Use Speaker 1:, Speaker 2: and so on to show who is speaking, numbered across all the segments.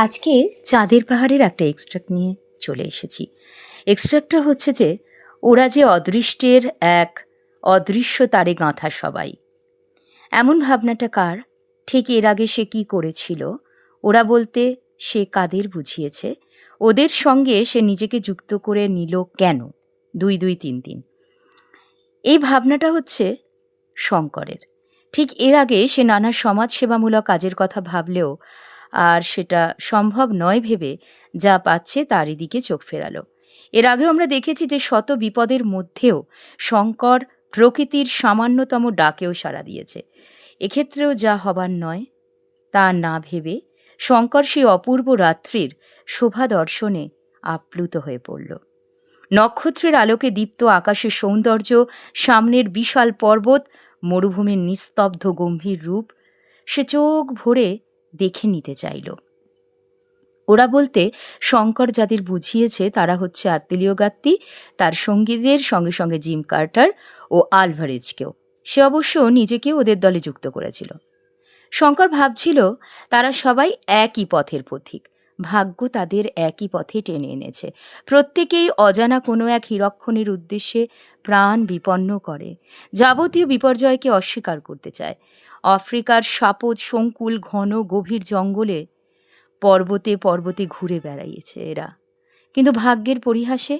Speaker 1: আজকে চাঁদের পাহাড়ের একটা এক্সট্রাক্ট নিয়ে চলে এসেছি। এক্সট্রাক্টটা হচ্ছে যে, ওরা যে অদৃষ্টের এক অদৃশ্য তারে গাঁথা সবাই। এমন ভাবনাটা কার? ঠিক এর আগে সে কি করেছিল? ওরা বলতে সে কাদের বুঝিয়েছে? ওদের সঙ্গে সে নিজেকে যুক্ত করে নিল কেন? দুই দুই তিন তিন। এই ভাবনাটা হচ্ছে শঙ্করের। ঠিক এর আগে সে নানা সমাজসেবামূলক কাজের কথা ভাবলেও আর সেটা সম্ভব নয় ভেবে যা পাচ্ছে তারই দিকে চোখ ফেরালো। এর আগেও আমরা দেখেছি যে শত বিপদের মধ্যেও শঙ্কর প্রকৃতির সামান্যতম ডাকেও সাড়া দিয়েছে। এক্ষেত্রেও যা হবার নয়, তা না ভেবে শঙ্কর সেই অপূর্ব রাত্রির শোভা দর্শনে আপ্লুত হয়ে পড়ল। নক্ষত্রের আলোকে দীপ্ত আকাশের সৌন্দর্য, সামনের বিশাল পর্বত, মরুভূমির নিস্তব্ধ গম্ভীর রূপ, সে চোখ ভরে দেখে নিতে চাইল। ওরা বলতে, শঙ্কর যাদের বুঝিয়েছে তারা হচ্ছে আত্মীয় গাত্তি, তার সঙ্গীদের সঙ্গে সঙ্গে জিম কার্টার ও আলভারেজকেও। সে অবশ্য নিজেকেও ওদের দলে যুক্ত করেছিল। শঙ্কর ভাবছিল, তারা সবাই একই পথের পথিক। ভাগ্য তাদের একই পথে টেনে এনেছে। প্রত্যেকেই অজানা কোনো এক হিরক্ষণের উদ্দেশ্যে প্রাণ বিপন্ন করে। যাবতীয় বিপর্যয়কে অস্বীকার করতে চায়। আফ্রিকার সাপদ সংকুল ঘন গভীর জঙ্গলে পর্বতে পর্বতে ঘুরে বেড়াইয়েছে এরা। কিন্তু ভাগ্যের পরিহাসে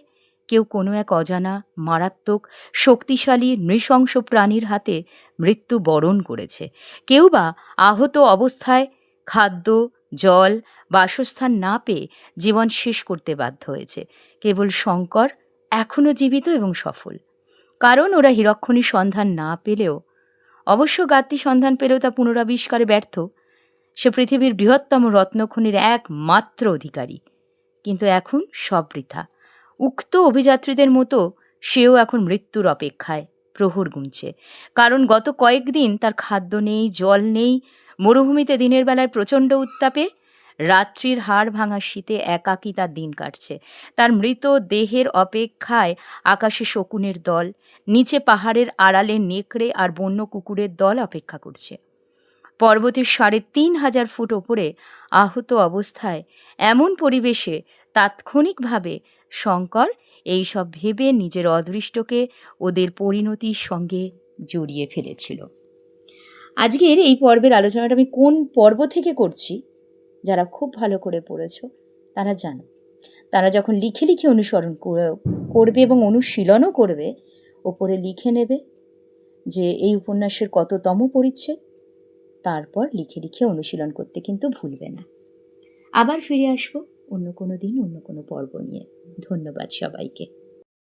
Speaker 1: কেউ কোনো এক অজানা, মারাত্মক, শক্তিশালী, নৃশংস প্রাণীর হাতে মৃত্যু বরণ করেছে। কেউ বা আহত অবস্থায় খাদ্য, জল, বাসস্থান না পেয়ে জীবন শেষ করতে বাধ্য হয়েছে। কেবল শঙ্কর এখনও জীবিত এবং সফল। কারণ ওরা হিরক্ষণী সন্ধান না পেলেও অবশ্য গাত্তি সন্ধান পেলেও তা পুনরাবিষ্কারে ব্যর্থ। সে পৃথিবীর বৃহত্তম রত্নখনির একমাত্র অধিকারী। কিন্তু এখন সব বৃথা। উক্ত অভিযাত্রীদের মতো সেও এখন মৃত্যুর অপেক্ষায় প্রহর গুনছে। কারণ গত কয়েকদিন তার খাদ্য নেই, জল নেই, মরুভূমিতে দিনের বেলায় প্রচণ্ড উত্তাপে রাত্রির হাড় ভাঙা শীতে একাকী তার দিন কাটছে। তার মৃত দেহের অপেক্ষায় আকাশে শকুনের দল, নিচে পাহাড়ের আড়ালে নেকড়ে আর বন্য কুকুরের দল অপেক্ষা করছে। পর্বতের সাড়ে তিন হাজার ফুট ওপরে আহত অবস্থায় এমন পরিবেশে তাৎক্ষণিকভাবে শঙ্কর এইসব ভেবে নিজের অদৃষ্টকে ওদের পরিণতির সঙ্গে জড়িয়ে ফেলেছিল। আজকের এই পর্বের আলোচনাটা আমি কোন পর্ব থেকে করছি যারা খুব ভালো করে পড়েছ, তারা জানো। তারা যখন লিখে লিখে অনুসরণ করবে এবং অনুশীলনও করবে, ওপরে লিখে নেবে যে এই উপন্যাসের কততম পরিচ্ছেদ, তারপর লিখে লিখে অনুশীলন করতে কিন্তু ভুলবে না। আবার ফিরে আসব অন্য কোনো দিন, অন্য কোনো পর্ব নিয়ে। ধন্যবাদ সবাইকে।